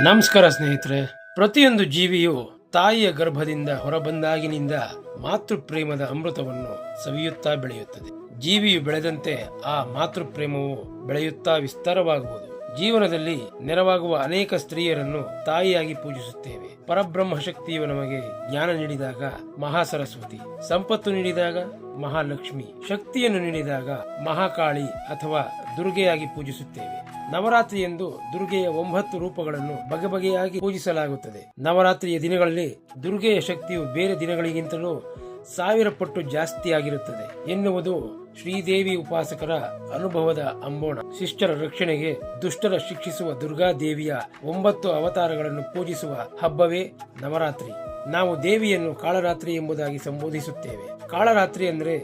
ನಮಸ್ಕಾರ ಸ್ನೇಹಿತರೆ. ಪ್ರತಿಯೊಂದು ಜೀವಿಯು ತಾಯಿಯ ಗರ್ಭದಿಂದ ಹೊರಬಂದಾಗಿನಿಂದ ಮಾತೃ ಪ್ರೇಮದ ಅಮೃತವನ್ನು ಸವಿಯುತ್ತಾ ಬೆಳೆಯುತ್ತದೆ. ಜೀವಿಯು ಬೆಳೆದಂತೆ ಆ ಮಾತೃ ಪ್ರೇಮವು ಬೆಳೆಯುತ್ತಾ ವಿಸ್ತಾರವಾಗುವುದು. ಜೀವನದಲ್ಲಿ ನೆರವಾಗುವ ಅನೇಕ ಸ್ತ್ರೀಯರನ್ನು ತಾಯಿಯಾಗಿ ಪೂಜಿಸುತ್ತೇವೆ. ಪರಬ್ರಹ್ಮ ಶಕ್ತಿಯು ನಮಗೆ ಜ್ಞಾನ ನೀಡಿದಾಗ ಮಹಾ ಸರಸ್ವತಿ ಸಂಪತ್ತು ನೀಡಿದಾಗ ಮಹಾಲಕ್ಷ್ಮಿ, ಶಕ್ತಿಯನ್ನು ನೀಡಿದಾಗ ಮಹಾಕಾಳಿ ಅಥವಾ ದುರ್ಗೆಯಾಗಿ ಪೂಜಿಸುತ್ತೇವೆ. ನವರಾತ್ರಿ ಎಂದು ದುರ್ಗೆಯ ಒಂಬತ್ತು ರೂಪಗಳನ್ನು ಬಗೆ ಬಗೆಯಾಗಿ ಪೂಜಿಸಲಾಗುತ್ತದೆ. ನವರಾತ್ರಿಯ ದಿನಗಳಲ್ಲಿ ದುರ್ಗೆಯ ಶಕ್ತಿಯು ಬೇರೆ ದಿನಗಳಿಗಿಂತಲೂ ಸಾವಿರ ಪಟ್ಟು ಜಾಸ್ತಿಯಾಗಿರುತ್ತದೆ ಎನ್ನುವುದು ಶ್ರೀದೇವಿ ಉಪಾಸಕರ ಅನುಭವದ ಅಂಬೋಣ. ಶಿಷ್ಟರ ರಕ್ಷಣೆಗೆ ದುಷ್ಟರ ಶಿಕ್ಷಿಸುವ ದುರ್ಗಾ ದೇವಿಯ ಒಂಬತ್ತು ಅವತಾರಗಳನ್ನು ಪೂಜಿಸುವ ಹಬ್ಬವೇ ನವರಾತ್ರಿ. ನಾವು ದೇವಿಯನ್ನು ಕಾಳರಾತ್ರಿ ಎಂಬುದಾಗಿ ಸಂಬೋಧಿಸುತ್ತೇವೆ. ಕಾಳರಾತ್ರಿ ಅಂದರೆ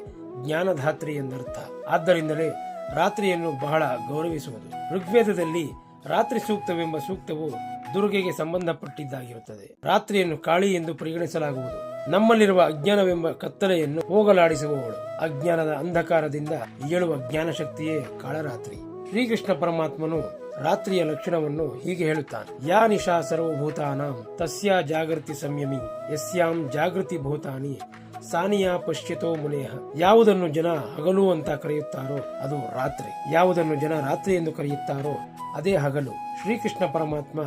ಜ್ಞಾನಧಾತ್ರಿ ಎಂದರ್ಥ. ಆದ್ದರಿಂದಲೇ ರಾತ್ರಿಯನ್ನು ಬಹಳ ಗೌರವಿಸುವುದು. ಋಗ್ವೇದದಲ್ಲಿ ರಾತ್ರಿ ಸೂಕ್ತವೆಂಬ ಸೂಕ್ತವು ದುರ್ಗೆಗೆ ಸಂಬಂಧಪಟ್ಟಿದ್ದಾಗಿರುತ್ತದೆ. ರಾತ್ರಿಯನ್ನು ಕಾಳಿ ಎಂದು ಪರಿಗಣಿಸಲಾಗುವುದು. ನಮ್ಮಲ್ಲಿರುವ ಅಜ್ಞಾನವೆಂಬ ಕತ್ತಲೆಯನ್ನು ಹೋಗಲಾಡಿಸುವವಳು. ಅಜ್ಞಾನದ ಅಂಧಕಾರದಿಂದ ಏಳುವ ಜ್ಞಾನಶಕ್ತಿಯೇ ಕಾಳರಾತ್ರಿ. ಶ್ರೀಕೃಷ್ಣ ಪರಮಾತ್ಮನು ರಾತ್ರಿಯ ಲಕ್ಷಣವನ್ನು ಹೀಗೆ ಹೇಳುತ್ತಾನೆ. ಯಾ ನಿಶಾ ಸರ್ವಭೂತಾನಾಂ ತಸ್ಯಾ ಜಾಗೃತಿ ಸಂಯಮಿ ಯಸ್ಯಾಂ ಜಾಗೃತಿ ಭೂತಾನಿ ಸಾನಿಯಾ ಪಶ್ಚಿತೋ ಮುನೇಹ. ಯಾವುದನ್ನು ಜನ ಹಗಲು ಅಂತ ಕರೆಯುತ್ತಾರೋ ಅದು ರಾತ್ರಿ. ಯಾವುದನ್ನು ಜನ ರಾತ್ರಿ ಎಂದು ಕರೆಯುತ್ತಾರೋ ಅದೇ ಹಗಲು. ಶ್ರೀಕೃಷ್ಣ ಪರಮಾತ್ಮ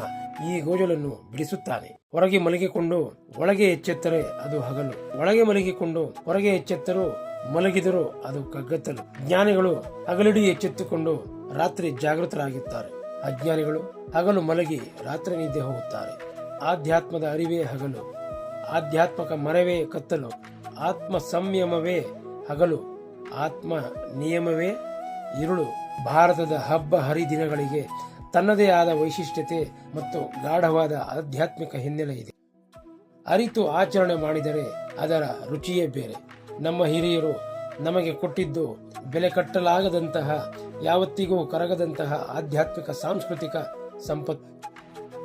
ಈ ಗೋಜಲನ್ನು ಬಿಡಿಸುತ್ತಾನೆ. ಹೊರಗೆ ಮಲಗಿಕೊಂಡು ಒಳಗೆ ಎಚ್ಚೆತ್ತರೆ ಅದು ಹಗಲು. ಒಳಗೆ ಮಲಗಿಕೊಂಡು ಹೊರಗೆ ಎಚ್ಚೆತ್ತರೂ ಮಲಗಿದರೂ ಅದು ಕಗ್ಗತ್ತಲು. ಜ್ಞಾನಿಗಳು ಹಗಲಿಡೀ ಎಚ್ಚೆತ್ತುಕೊಂಡು ರಾತ್ರಿ ಜಾಗೃತರಾಗಿದ್ದಾರೆ. ಅಜ್ಞಾನಿಗಳು ಹಗಲು ಮಲಗಿ ರಾತ್ರಿ ನಿದ್ದೆ ಹೋಗುತ್ತಾರೆ. ಆಧ್ಯಾತ್ಮದ ಅರಿವೇ ಹಗಲು. ಆಧ್ಯಾತ್ಮಕ ಮರವೇ ಕತ್ತಲು. ಆತ್ಮ ಸಂಯಮವೇ ಹಗಲು. ಆತ್ಮ ನಿಯಮವೇ ಇರುಳು. ಭಾರತದ ಹಬ್ಬ ಹರಿದಿನಗಳಿಗೆ ತನ್ನದೇ ಆದ ವೈಶಿಷ್ಟ್ಯತೆ ಮತ್ತು ಗಾಢವಾದ ಆಧ್ಯಾತ್ಮಿಕ ಹಿನ್ನೆಲೆ ಇದೆ. ಅರಿತು ಆಚರಣೆ ಮಾಡಿದರೆ ಅದರ ರುಚಿಯೇ ಬೇರೆ. ನಮ್ಮ ಹಿರಿಯರು ನಮಗೆ ಕೊಟ್ಟಿದ್ದು ಬೆಲೆ ಕಟ್ಟಲಾಗದಂತಹ ಯಾವತ್ತಿಗೂ ಕರಗದಂತಹ ಆಧ್ಯಾತ್ಮಿಕ, ಸಾಂಸ್ಕೃತಿಕ ಸಂಪತ್ತು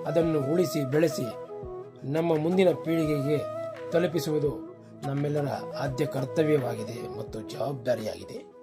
ಅದನ್ನು ಉಳಿಸಿ, ಬೆಳೆಸಿ ನಮ್ಮ ಮುಂದಿನ ಪೀಳಿಗೆಗೆ ತಲುಪಿಸುವುದು ನಮ್ಮೆಲ್ಲರ ಆದ್ಯ ಕರ್ತವ್ಯವಾಗಿದೆ ಮತ್ತು ಜವಾಬ್ದಾರಿಯಾಗಿದೆ.